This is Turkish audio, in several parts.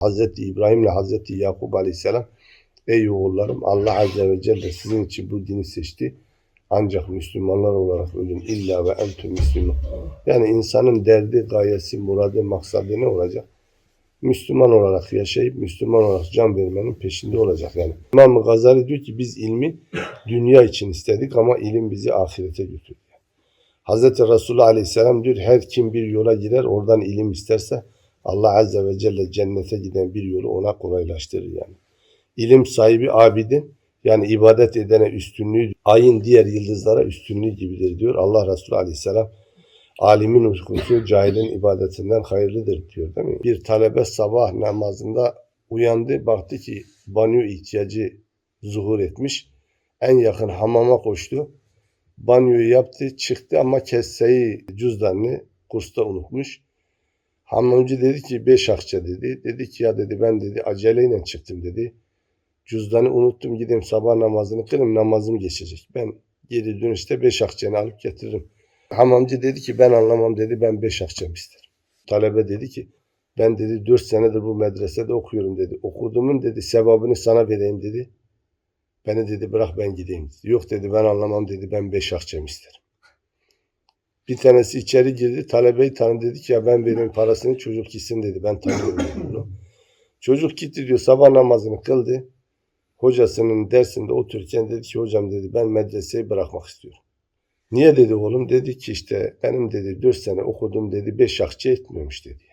Hazreti İbrahim ile Hazreti Yakup Aleyhisselam Ey oğullarım Allah Azze ve Celle sizin için bu dini seçti. Ancak Müslümanlar olarak ölün illa ve entüm Müslüman. Yani insanın derdi, gayesi, muradı, maksadı ne olacak? Müslüman olarak yaşayıp Müslüman olarak can vermenin peşinde olacak yani. İmam Gazali diyor ki biz ilmi dünya için istedik ama ilim bizi ahirete götürdü. Hazreti Resulullah Aleyhisselam diyor her kim bir yola girer oradan ilim isterse Allah Azze ve Celle cennete giden bir yolu ona kolaylaştırır yani. İlim sahibi abidin yani ibadet edene üstünlüğü ayın diğer yıldızlara üstünlüğü gibidir diyor Allah Resulü Aleyhisselam. Alimin uykusu cahilin ibadetinden hayırlıdır diyor değil mi? Bir talebe sabah namazında uyandı baktı ki banyo ihtiyacı zuhur etmiş. En yakın hamama koştu. Banyoyu yaptı çıktı ama kesseyi cüzdanını kursta unutmuş. Hamamcı dedi ki beş akçe dedi. Dedi ki ya dedi ben dedi aceleyle çıktım dedi. Cüzdanı unuttum gideyim sabah namazını kılayım namazım geçecek. Ben geri dönüşte beş akçeni alıp getiririm. Hamamcı dedi ki ben anlamam dedi ben beş akçem isterim. Talebe dedi ki ben dedi dört senedir bu medresede okuyorum dedi. Okuduğumun dedi sevabını sana vereyim dedi. Beni dedi bırak ben gideyim. dedi. Yok dedi ben anlamam dedi ben beş akçem isterim. Bir tanesi içeri girdi talebeyi tanıdı dedi ki ya ben vereyim parasını çocuk gitsin dedi. Ben tanıyorum bunu. Çocuk gitti diyor sabah namazını kıldı. Hocasının dersinde otururken dedi ki hocam dedi ben medreseyi bırakmak istiyorum. Niye dedi oğlum? Dedi ki işte benim dedi 4 sene okudum dedi 5 akçe etmiyormuş dedi.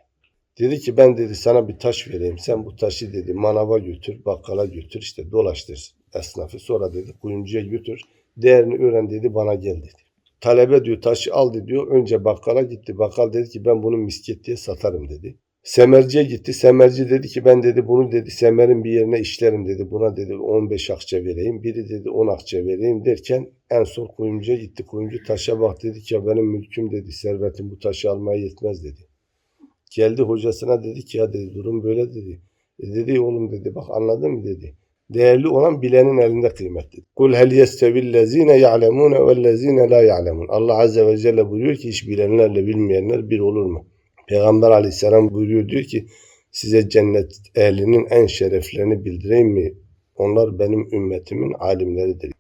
Dedi ki ben dedi sana bir taş vereyim. Sen bu taşı dedi manava götür, bakkala götür işte dolaştır esnafı. Sonra dedi kuyumcuya götür. Değerini öğren dedi bana gel dedi. Talebe diyor taşı aldı diyor. Önce bakkala gitti. Bakkal dedi ki ben bunu misket diye satarım dedi. Semerciye gitti. Semerci dedi ki ben dedi bunu dedi semerin bir yerine işlerim dedi. Buna dedi 15 akçe vereyim. Biri dedi 10 akçe vereyim derken en son kuyumcuya gitti. Kuyumcu taşa bak dedi ki ya benim mülküm dedi. Servetim bu taşı almaya yetmez dedi. Geldi hocasına dedi ki ya dedi durum böyle dedi. E dedi oğlum dedi bak anladın mı dedi. Değerli olan bilenin elinde kıymetli. Kul hel yestevillezine ya'lemune vellezine la ya'lemun. Allah azze ve celle buyuruyor ki hiç bilenlerle bilmeyenler bir olur mu? Peygamber aleyhisselam buyuruyor diyor ki size cennet ehlinin en şereflerini bildireyim mi? Onlar benim ümmetimin alimleridir.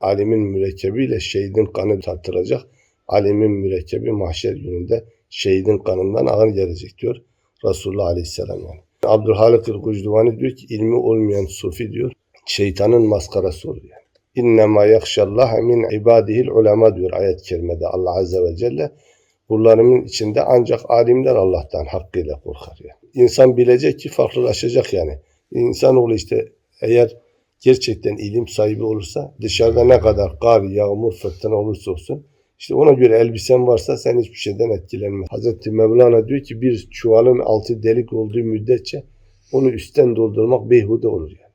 Alimin mürekkebiyle şehidin kanı tartılacak. Alimin mürekkebi mahşer gününde şehidin kanından ağır gelecek diyor Resulullah aleyhisselam yani. Abdülhalik el-Gucduvani diyor ki ilmi olmayan sufi diyor şeytanın maskarası oluyor. Yani. İnnemâ yakşallâhe min ibâdihil ulema diyor ayet-i kerimede Allah azze ve celle. Kullarımın içinde ancak alimler Allah'tan hakkıyla korkar yani. İnsan bilecek ki farklılaşacak yani. İnsanoğlu işte eğer gerçekten ilim sahibi olursa dışarıda ne kadar kar, yağmur, fırtına olursa olsun işte ona göre elbisen varsa sen hiçbir şeyden etkilenme. Hazreti Mevlana diyor ki bir çuvalın altı delik olduğu müddetçe onu üstten doldurmak beyhude olur yani.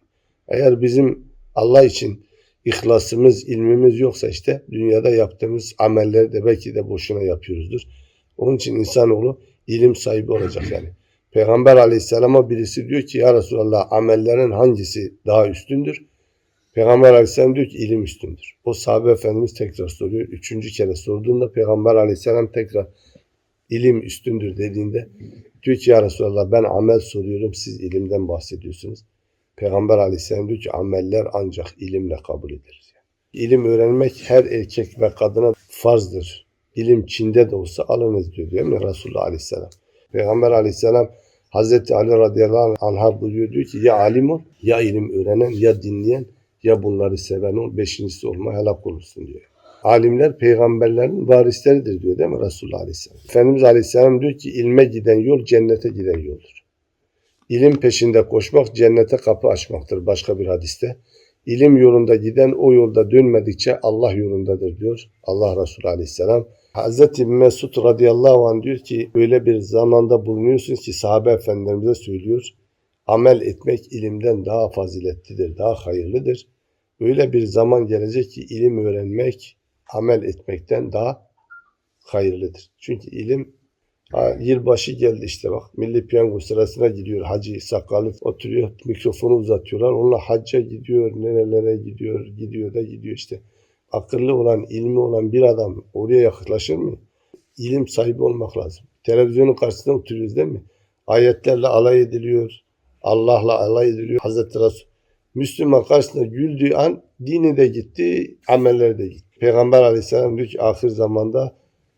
Eğer bizim Allah için ihlasımız, ilmimiz yoksa işte dünyada yaptığımız amelleri de belki de boşuna yapıyoruzdur. Onun için insanoğlu ilim sahibi olacak yani. Peygamber aleyhisselama birisi diyor ki ya Resulallah amellerin hangisi daha üstündür? Peygamber aleyhisselam diyor ki ilim üstündür. O sahabe efendimiz tekrar soruyor. Üçüncü kere sorduğunda Peygamber aleyhisselam tekrar ilim üstündür dediğinde diyor ki ya Resulallah ben amel soruyorum siz ilimden bahsediyorsunuz. Peygamber aleyhisselam diyor ki ameller ancak ilimle kabul edilir. Yani. İlim öğrenmek her erkek ve kadına farzdır. İlim Çin'de de olsa alınız diyor değil mi Resulullah aleyhisselam. Peygamber aleyhisselam Hazreti Ali radıyallahu anh'a buyuruyor diyor ki ya alim ol ya ilim öğrenen ya dinleyen ya bunları seven ol beşincisi olma helak olursun diyor. Alimler peygamberlerin varisleridir diyor değil mi Resulullah Aleyhisselam. Efendimiz Aleyhisselam diyor ki ilme giden yol cennete giden yoldur. İlim peşinde koşmak cennete kapı açmaktır başka bir hadiste. İlim yolunda giden o yolda dönmedikçe Allah yolundadır diyor Allah Resulü Aleyhisselam. Hazreti Mesud radıyallahu anh diyor ki öyle bir zamanda bulunuyorsunuz ki sahabe efendilerimize söylüyor. Amel etmek ilimden daha faziletlidir, daha hayırlıdır. Öyle bir zaman gelecek ki ilim öğrenmek amel etmekten daha hayırlıdır. Çünkü ilim ha, yılbaşı geldi işte bak milli piyango sırasına gidiyor hacı sakalı oturuyor mikrofonu uzatıyorlar onunla hacca gidiyor nerelere gidiyor gidiyor da gidiyor işte akıllı olan ilmi olan bir adam oraya yaklaşır mı? İlim sahibi olmak lazım. Televizyonun karşısında oturuyoruz değil mi? Ayetlerle alay ediliyor. Allah'la alay ediliyor. Hazreti Resul Müslüman karşısında güldüğü an dini de gitti, amelleri de gitti. Peygamber aleyhisselam diyor ki ahir zamanda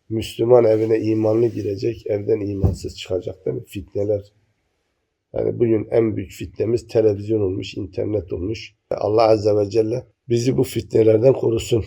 Müslüman evine imanlı girecek, evden imansız çıkacak değil mi? Fitneler. Yani bugün en büyük fitnemiz televizyon olmuş, internet olmuş. Allah Azze ve Celle bizi bu fitnelerden korusun.